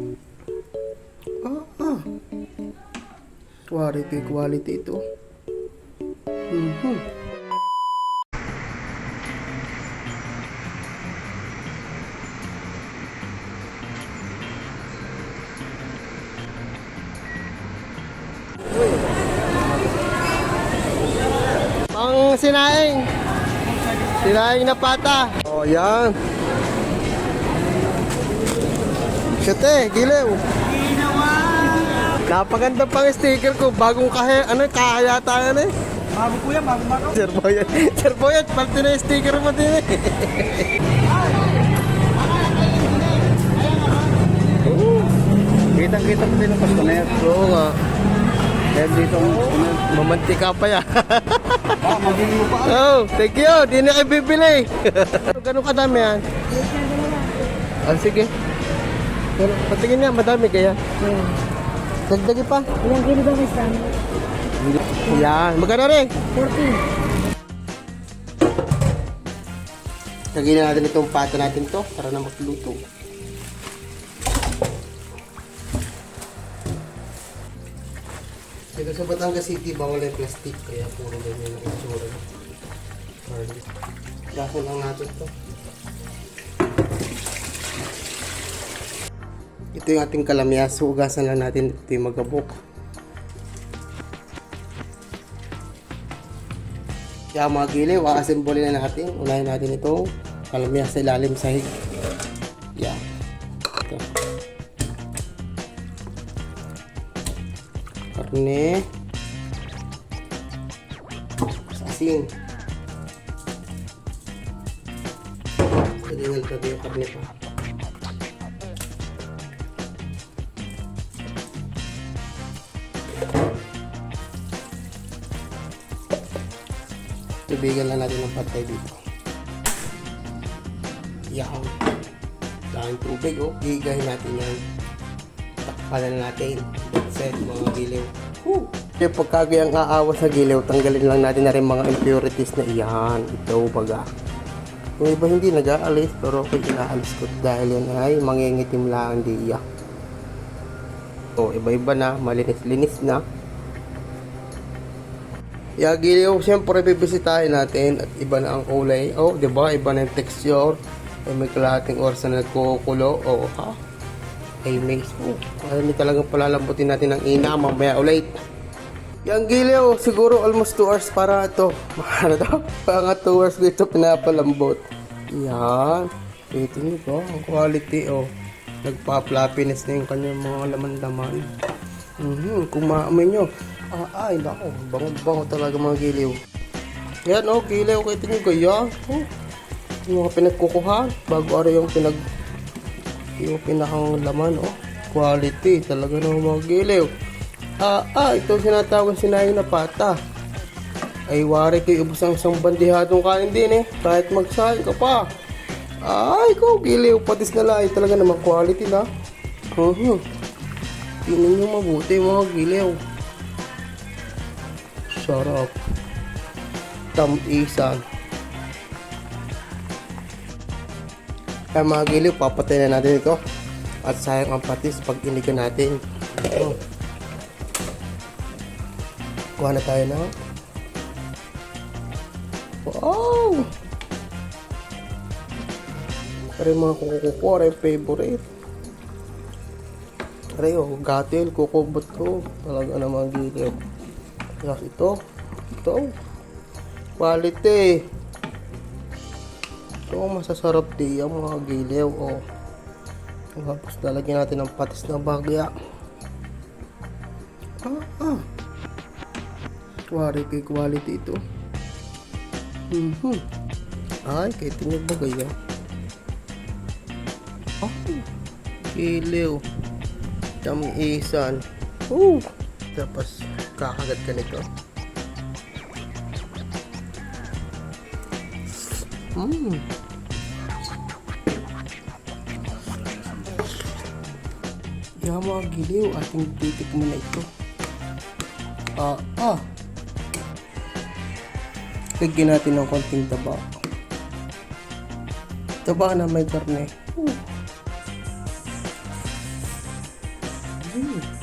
Ah, ah. Quality, quality ito. Mhm. Pang sinaing. Sinaing na pata. Oh, yan. Siyete, gilew. Napaganda pang sticker ko. Bagong kahe, ano, kahaya tayo na eh. Bago po yan, bago bago. Sir Boyet. Sir Boyet, pati na yung sticker mo din eh. Kitang-kita mo din ang customer. Oo nga. Kaya dito ang customer. Mamantika pa yan. Ah, magiging pa. oh, thank you. Di na kayo bibili. Ganun kadami yan? Ah, sige. Pero, patingin niya, madami kaya. Dagdagi pa. Ilang kilo ba guys kami? Yan. Magkano rin? 14. Lagyan na natin itong pata natin to para na magluto. Dito sa Batangas City, bawal yung plastic kaya puro ganyan ang itsura. Sorry. Gaso lang natin to. Ito yung ating kalamyas. Hugasan lang natin. Ito yung magabok. Kaya mga giliw, a-assemble na natin. Unahin natin itong kalamyas sa ilalim sahig. Yan. Ito. Karne. Asin. Salingan pa yung karne. Tubigan lang natin ng patay dito. Yan. Dahil tubig, oh. Gigahin natin yan. Takpalan natin. Set, mga giliw. Woo! Yung pagkagayang aawa sa giliw, tanggalin lang natin na rin mga impurities na iyan. Ito, baga. Yung iba hindi nag-aalis, pero okay, inaalis ko dahil yan ay mangingitim lang di iya. O, iba-iba na, malinis-linis na. Yagiliw, siyempre bibisitahin natin at iba na ang kulay. Oh, di ba? Iba na yung texture. Ay may kalahating oras na nagkukulo. Oh, ha? Ay, may oh, niyo talagang palalambutin natin ang ina mamaya ulit. Yung giliw, siguro almost 2 hours para ito. Ano daw? Mga 2 hours ko ito pinapalambot. Yan. Ito niyo po, ang quality oh. Nagpa-flappiness na yung kanyang mga laman-laman. Mhm, kung maamoy nyo. Ah, ay, nako. Bango-bango talaga mga giliw. Yan, oh, giliw. Kahit nyo gaya. Oh, yung mga pinagkukuha. Bago araw yung pinag... Yung pinakang laman, oh. Quality. Talaga ng mga giliw. Ah, ah, ito sinatawag sinayin na pata. Ay, wari kayo ubos ang isang bandihadong kain din eh. Kahit magsahin ka pa. Ay, ko, giliw. Patis na lang. Ay, talaga naman quality na. Mhm. Tingnan nyo mabuti mga giliw. Sarap. Tamisan. Kaya mga giliw, papatay na natin ito. At sayang ang patis pag inigan natin. Ito. Kuha na tayo na. Wow! Pare mga kukukuha, rin favorite. Pare oh, gatil, kukubot ko. Talaga namang giliw. Tapos ito. Ito. Quality. Ito masasarap di ang mga giliw. Oh. Tapos lalagyan natin ng patis na bagya. Ah, ah. Quality, quality ito. Mhm. Ay, kahit tinag ba gaya? Oh. Giliw. Tamisan. Oh. Tapos, kakagat ka nito. Mmm. Yung mga giliw, ating titik mo na ito. Ah, ah. Lagyan natin ng konting taba. Taba na may karne. Uh. Hmm.